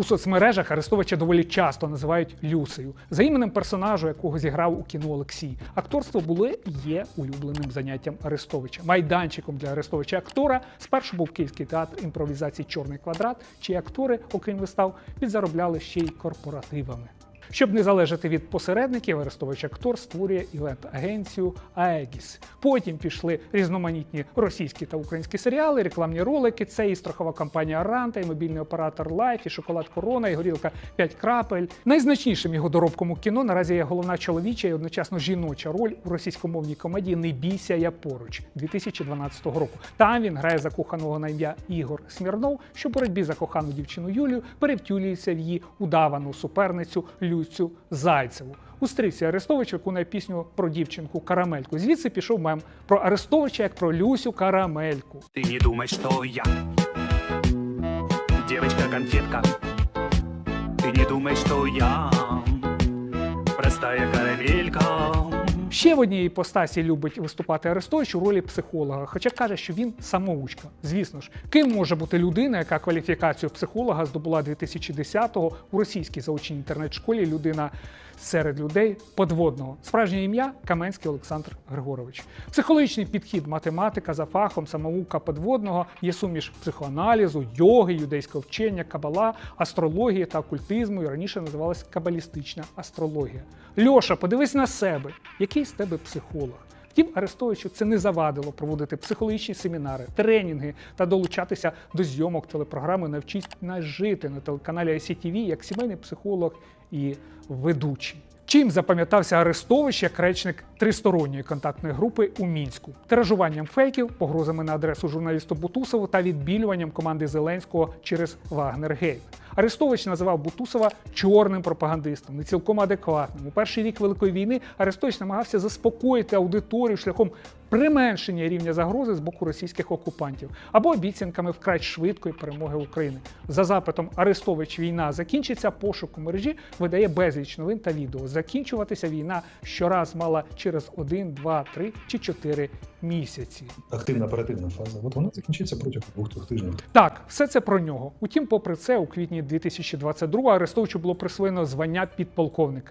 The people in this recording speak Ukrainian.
У соцмережах Арестовича доволі часто називають Люсею за іменем персонажу, якого зіграв у кіно Олексій. Акторство було і є улюбленим заняттям Арестовича. Майданчиком для Арестовича актора спершу був Київський театр імпровізації Чорний квадрат, чиї актори, окрім вистав, підзаробляли ще й корпоративами. Щоб не залежати від посередників, Арестович актор створює івент-агенцію Аегіс. Потім пішли різноманітні російські та українські серіали, рекламні ролики. Це і страхова компанія Ранта, і мобільний оператор Лайф, і шоколад Корона, і горілка 5 крапель. Найзначнішим його доробком у кіно наразі є головна чоловіча і одночасно жіноча роль у російськомовній комедії Не бійся, я поруч 2012 року. Там він грає закоханого на ім'я Ігор Смірнов, що боротьбі за кохану дівчину Юлію перевтюлюється в її удавану суперницю Люцю Зайцеву. У стрічці Арестович виконує пісню про дівчинку Карамельку. Звідси пішов мем про Арестовича як про Люсю Карамельку. Ти не думай, що я дівчинка конфетка. Ти не думай, що я простая карамелька. Ще в одній іпостасі любить виступати Арестович у ролі психолога, хоча каже, що він самоучка. Звісно ж, ким може бути людина, яка кваліфікацію психолога здобула 2010-го у російській заочній інтернет-школі людина серед людей подводного. Справжнє ім'я Каменський Олександр Григорович. Психологічний підхід математика за фахом самоука подводного є суміш психоаналізу, йоги, юдейського вчення, кабала, астрології та окультизму. І раніше називалась кабалістична астрологія. Льоша, подивись на себе, який з тебе психолог. Втім, Арестовичу це не завадило проводити психологічні семінари, тренінги та долучатися до зйомок телепрограми Навчись нас жити на телеканалі ICTV як сімейний психолог і ведучий. Чим запам'ятався Арестович як речник тристоронньої контактної групи у мінську, тиражуванням фейків, погрозами на адресу журналісту Бутусову та відбілюванням команди Зеленського через Вагнер Гейт. Арестович називав Бутусова чорним пропагандистом, не цілком адекватним. У перший рік Великої війни Арестович намагався заспокоїти аудиторію шляхом применшення рівня загрози з боку російських окупантів або обіцянками вкрай швидкої перемоги України. За запитом Арестович війна закінчиться. Пошук у мережі видає безліч новин та відео. Закінчуватися війна щораз мала через 1, 2, 3 чи 4 місяці. активна оперативна фаза. От вона закінчиться протягом двох-трьох тижнів. Так, все це про нього. Утім, попри це, у квітні 2022 Арестовичу було присвоєно звання підполковника.